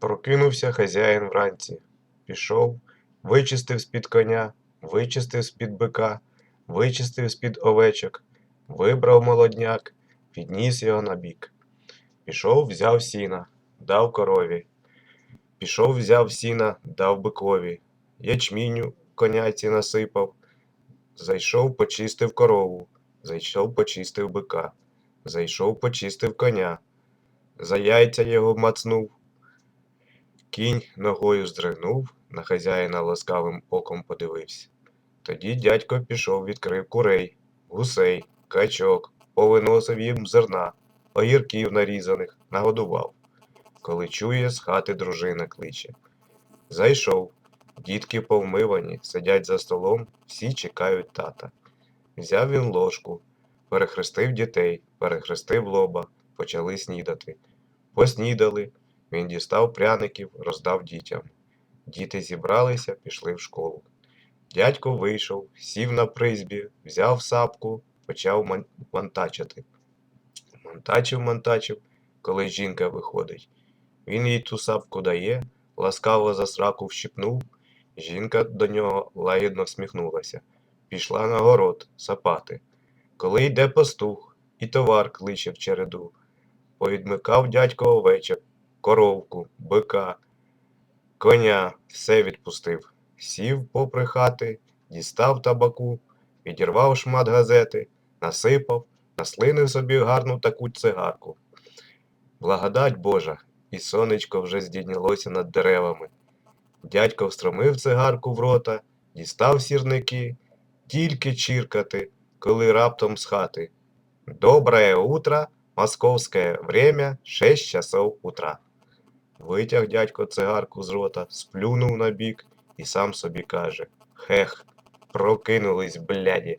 Прокинувся хазяїн вранці, пішов, вичистив з-під коня, вичистив з-під бика, вичистив з-під овечок, вибрав молодняк, підніс його на бік. Пішов, взяв сіна, дав корові. Пішов, взяв сіна, дав бикові. Ячміню коняці насипав. Зайшов, почистив корову. Зайшов, почистив бика. Зайшов, почистив коня. За яйця його мацнув. Кінь ногою здригнув, на хазяїна ласкавим оком подивився. Тоді дядько пішов, відкрив курей, гусей, качок, повиносив їм зерна, огірків нарізаних, нагодував. Коли чує, з хати дружина кличе. Зайшов. Дітки повмивані, сидять за столом, всі чекають тата. Взяв він ложку, перехрестив дітей, перехрестив лоба, почали снідати. Поснідали, він дістав пряників, роздав дітям. Діти зібралися, пішли в школу. Дядько вийшов, сів на призбі, взяв сапку, почав монтачити. Монтачив, монтачив, коли жінка виходить. Він їй ту сапку дає, ласкаво за сраку вщипнув. Жінка до нього лагідно всміхнулася. Пішла на город сапати. Коли йде пастух, і товар кличе в череду. Повідмикав дядько овечок, коровку, бика, коня, все відпустив. Сів попри хати, дістав табаку, відірвав шмат газети, насипав, наслинив собі гарну таку цигарку. Благодать Божа, і сонечко вже здійнялося над деревами. Дядько встромив цигарку в рота, дістав сірники, тільки чіркати, коли раптом з хати. Доброе утро, московське время, шесть часов утра. Витяг дядько цигарку з рота, сплюнув на бік і сам собі каже: Хех, прокинулись, бляді.